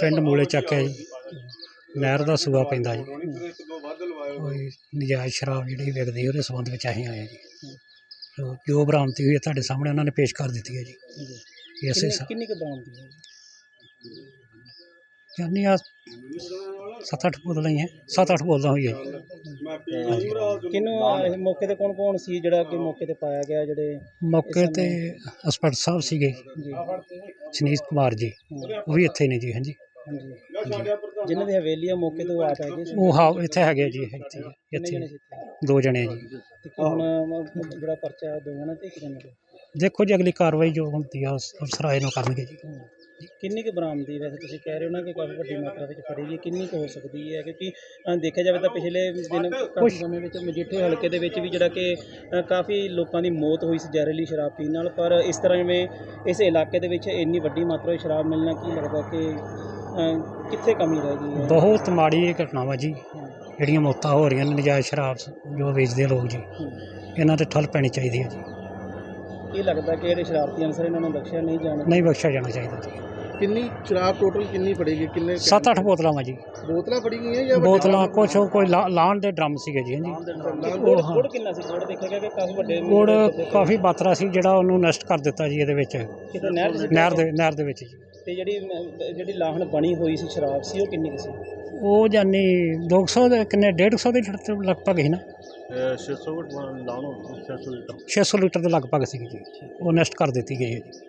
ਪਿੰਡ ਮੂਲੇ ਚੱਕ ਹੈ ਜੀ ਨਹਿਰ ਦਾ ਸੂਆ ਪੈਂਦਾ ਜੀ। ਕੋਈ ਨਜਾਇਜ਼ ਸ਼ਰਾਬ ਜਿਹੜੀ ਵਿਕਦੀ ਉਹਦੇ ਸੰਬੰਧ ਵਿੱਚ ਅਸੀਂ ਆਏ ਹਾਂ ਜੀ। ਜੋ- ਜੋ ਬਰਾਮਦੀ ਹੋਈ ਹੈ ਤੁਹਾਡੇ ਸਾਹਮਣੇ ਉਹਨਾਂ ਨੇ ਪੇਸ਼ ਕਰ ਦਿੱਤੀ ਹੈ ਜੀ। ਇਸੇ ਕਿੰਨੀ ਕਿੰਨੀ ਕੁ ਬਰਾਮਦੀ ਹੈ ਜਾਨੀ ਆ ਸੱਤ ਅੱਠ ਬੋਤਲਾਂ ਹੀ ਹੈ। ਸੱਤ ਅੱਠ ਬੋਤਲਾਂ ਹੋਈ ਹੈ ਜੀ ਕਿਨੂੰ ਮੌਕੇ ਤੇ ਕੌਣ ਕੌਣ ਸੀ ਜਿਹੜਾ ਕਿ ਮੌਕੇ ਤੇ ਪਾਇਆ ਗਿਆ ਜਿਹੜੇ ਮੌਕੇ ਤੇ ਇੰਸਪੈਕਟਰ ਸਾਹਿਬ ਸੀਗੇ। ਜੀ। ਸ਼ਨੀਸ਼ ਕੁਮਾਰ ਜੀ। ਉਹ ਵੀ ਇੱਥੇ ਨੇ ਜੀ ਹਾਂਜੀ। ਜਿਨ੍ਹਾਂ ਦੀ ਹਵੇਲੀ ਆ ਮੌਕੇ ਤੋਂ ਆਪ ਹੈਗੇ ਸੀ। ਉਹ ਹਾਂ ਇੱਥੇ ਹੈਗੇ ਜੀ ਇੱਥੇ ਕਿੰਨੇ ਇੱਥੇ? ਦੋ ਜਣੇ ਜੀ। ਤੇ ਹੁਣ ਜਿਹੜਾ ਪਰਚਾ ਦੋ ਜਣੇ ਤੇ ਇੱਕ ਜਣੇ ਤੇ? ਦੇਖੋ ਜੀ ਅਗਲੀ ਕਾਰਵਾਈ ਜੋ ਹੁੰਦੀ ਆ ਉਸ ਅਫਸਰ ਆਏ ਨੂੰ ਕਰਨਗੇ ਜੀ। ਕਿੰਨੀ ਕੁ ਬਰਾਮਦੀ ਵੈਸੇ ਤੁਸੀਂ ਕਹਿ ਰਹੇ ਹੋ ਨਾ ਕਿ ਕਾਫੀ ਵੱਡੀ ਮਾਤਰਾ ਵਿੱਚ ਫੜੀ ਗਈ। ਕਿੰਨੀ ਕੁ ਹੋ ਸਕਦੀ ਹੈ ਕਿਉਂਕਿ ਅ, ਦੇਖਿਆ ਜਾਵੇ ਤਾਂ ਪਿਛਲੇ ਦਿਨ ਕਾਫੀ ਸਮੇਂ ਵਿੱਚ ਮਜੀਠੇ ਹਲਕੇ ਦੇ ਵਿੱਚ ਵੀ ਜਿਹੜਾ ਕਿ ਅ, ਕਾਫੀ ਲੋਕਾਂ ਦੀ ਮੌਤ ਹੋਈ ਸੀ ਜ਼ਹਿਰੀਲੀ ਸ਼ਰਾਬ ਪੀਣ ਨਾਲ। ਪਰ ਇਸ ਤਰ੍ਹਾਂ ਜਿਵੇਂ ਇਸ ਇਲਾਕੇ ਦੇ ਵਿੱਚ ਇੰਨੀ ਵੱਡੀ ਮਾਤਰਾ ਵਿੱਚ ਸ਼ਰਾਬ ਮਿਲਣਾ ਕੀ ਲੱਗਦਾ ਕਿ ਕਿੱਥੇ ਕਮੀ ਰਹਿ ਗਈ ਹੈ? ਬਹੁਤ ਮਾੜੀ ਇਹ ਘਟਨਾ ਵਾ ਜੀ ਜਿਹੜੀਆਂ ਮੌਤਾਂ ਹੋ ਰਹੀਆਂ ਨੇ ਨਜਾਇਜ਼ ਸ਼ਰਾਬ ਜੋ ਵੇਚਦੇ ਲੋਕ ਜੀ। ਇਹਨਾਂ ਤੇ ਠੱਲ ਪੈਣੀ ਚਾਹੀਦੀ ਹੈ ਜੀ। ਇਹ ਲੱਗਦਾ ਕਿ ਜਿਹੜੇ ਸ਼ਰਾਰਤੀ ਅਨਸਰ ਇਹਨਾਂ ਨੂੰ ਬਖਸ਼ਿਆ ਨਹੀਂ ਜਾਣਾ। ਨਹੀਂ ਬਖਸ਼ਿਆ ਜਾਣਾ ਚਾਹੀਦਾ ਜੀ। ਕਿੰਨੀ ਸ਼ਰਾਬ ਟੋਟਲ ਕਿੰਨੀ ਫੜੇਗੀ ਕਿੰਨੇ ਸੱਤ ਅੱਠ ਬੋਤਲਾਂ ਵਾ ਜੀ। ਬੋਤਲਾਂ ਫੜੀ ਗਈਆਂ ਜਾਂ ਬੋਤਲਾਂ ਕੁਛ ਉਹ ਕੋਈ ਲਾ- ਲਾਹਣ ਦੇ ਡਰਮ ਸੀਗੇ ਜੀ ਹਾਂਜੀ। ਗੁੜ ਗੁੜ ਕਿੰਨਾ ਸੀ? ਗੁੜ ਦੇਖਿਆ ਗਿਆ ਕਿ ਕਾਫੀ ਵੱਡੇ ਗੁੜ ਕਾਫੀ ਮਾਤਰਾ ਸੀ ਜਿਹੜਾ ਉਹਨੂੰ ਨਸ਼ਟ ਕਰ ਦਿੱਤਾ ਜੀ ਇਹਦੇ ਵਿੱਚ। ਕਿਤੇ ਨਹਿਰ ਦੇ ਨਹਿਰ ਦੇ ਵਿੱਚ ਜੀ। ਤੇ ਜਿਹੜੀ ਜਿਹੜੀ ਲਾਹਣ ਬਣੀ ਹੋਈ ਸੀ ਸ਼ਰਾਬ ਸੀ ਉਹ ਕਿੰਨੀ ਕੁ ਸੀ? ਉਹ ਜਾਨੀ 200 ਦੇ ਕਿੰਨੇ 150 ਦੇ ਲੀਟਰ ਲਗਭਗ ਸੀ ਨਾ। 600 ਲਾਉਣ 600 ਲੀਟਰ 600 ਲੀਟਰ। ਦੇ ਲਗਭਗ ਸੀ ਜੀ। ਉਹ ਨਸ਼ਟ ਕਰ ਦਿੱਤੀ ਗਈ ਹੈ ਜੀ।